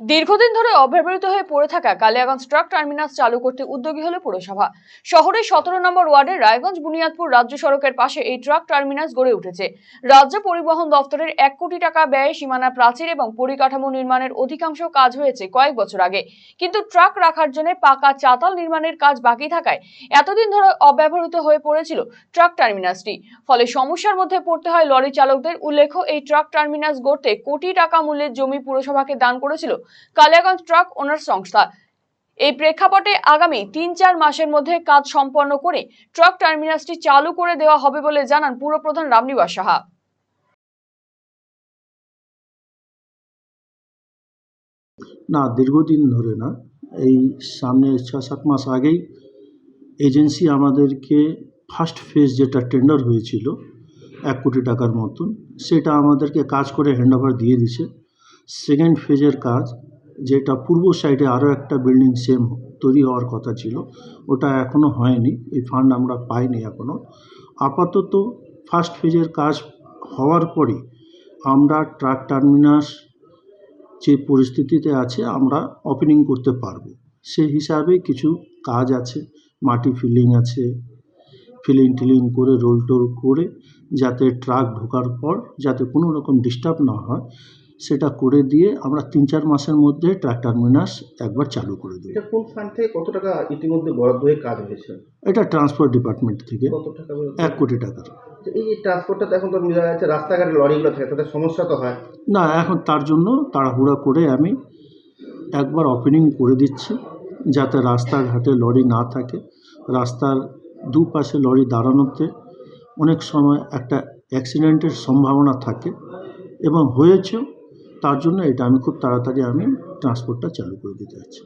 দীর্ঘদিন ধরে অব্যবহৃত হয়ে পড়ে থাকা কালিয়াগঞ্জ ট্রাক টার্মিনাস চালু করতে উদ্যোগী হলো পুরসভা। শহরের সতেরো নম্বর ওয়ার্ডের রায়গঞ্জ বুনিয়াদপুর রাজ্য সড়কের পাশে এই ট্রাক টার্মিনাস গড়ে উঠেছে। রাজ্য পরিবহন দপ্তরের এক কোটি টাকা ব্যয়ে সীমানা প্রাচীর এবং পরিকাঠামো নির্মাণের অধিকাংশ কাজ হয়েছে কয়েক বছর আগে। কিন্তু ট্রাক রাখার জন্য পাকা চাতাল নির্মাণের কাজ বাকি থাকায় এতদিন ধরে অব্যবহৃত হয়ে পড়েছিল ট্রাক টার্মিনাসটি। ফলে সমস্যার মধ্যে পড়তে হয় লরি চালকদের। উল্লেখ্য, এই ট্রাক টার্মিনাস গড়তে কোটি টাকা মূল্যের জমি পুরসভাকে দান করেছিল কালিয়াগঞ্জ ট্রাক ওনার সংস্থা। এই প্রেক্ষাপটে আগামী তিন চার মাসের মধ্যে কাজ সম্পন্ন করে ট্রাক টার্মিনাসটি চালু করে দেওয়া হবে বলে জানান পুরপ্রধান রামনিবাস সাহা। না, দীর্ঘদিন ধরে না। এই সামনে ছ সাত মাস আগেই এজেন্সি আমাদেরকে ফার্স্ট ফেজ যেটা টেন্ডার হয়েছিল, এক কোটি টাকার মতন, সেটা আমাদেরকে কাজ করে হ্যান্ড দিয়ে দিছে সেকেন্ড ফেজের কাজ, যেটা পূর্ব সাইডে আরও একটা বিল্ডিং সেম তৈরি হওয়ার কথা ছিল, ওটা এখনও হয়নি, এই ফান্ড আমরা পাইনি এখনও আপাতত ফার্স্ট ফেজের কাজ হওয়ার পরে আমরা ট্রাক টার্মিনাস যে পরিস্থিতিতে আছে, আমরা ওপেনিং করতে পারব। সেই হিসাবে কিছু কাজ আছে, মাটি ফিলিং আছে ফিলিং টিলিং করে রোল টোল করে, যাতে ট্রাক ঢোকার পর যাতে কোনো রকম ডিস্টার্ব না হয় সেটা করে দিয়ে আমরা তিন চার মাসের মধ্যে ট্রাক টার্মিনাস একবার চালু করে দিই এটা কোন ফান্ড থেকে কত টাকা ইতিমধ্যে বরাদ্দ হয়ে কাজ হয়েছে? এটা ট্রান্সপোর্ট ডিপার্টমেন্ট থেকে। কত টাকা এক কোটি টাকা তো এই ট্রান্সপোর্টটা তো এখন তো দেখা যাচ্ছে রাস্তাঘাটে লরিগুলো থাকে তাদের সমস্যা তো হয়। না এখন তার জন্য তাড়াহুড়া করে আমি একবার ওপেনিং করে দিচ্ছি যাতে রাস্তাঘাটে লরি না থাকে। রাস্তার দুপাশে লরি দাঁড়ানোতে অনেক সময় একটা অ্যাক্সিডেন্টের সম্ভাবনা থাকে এবং হয়েছেও তার জন্য এটা আমি খুব তাড়াতাড়ি আমি ট্রান্সপোর্টটা চালু করে দিতে যাচ্ছি।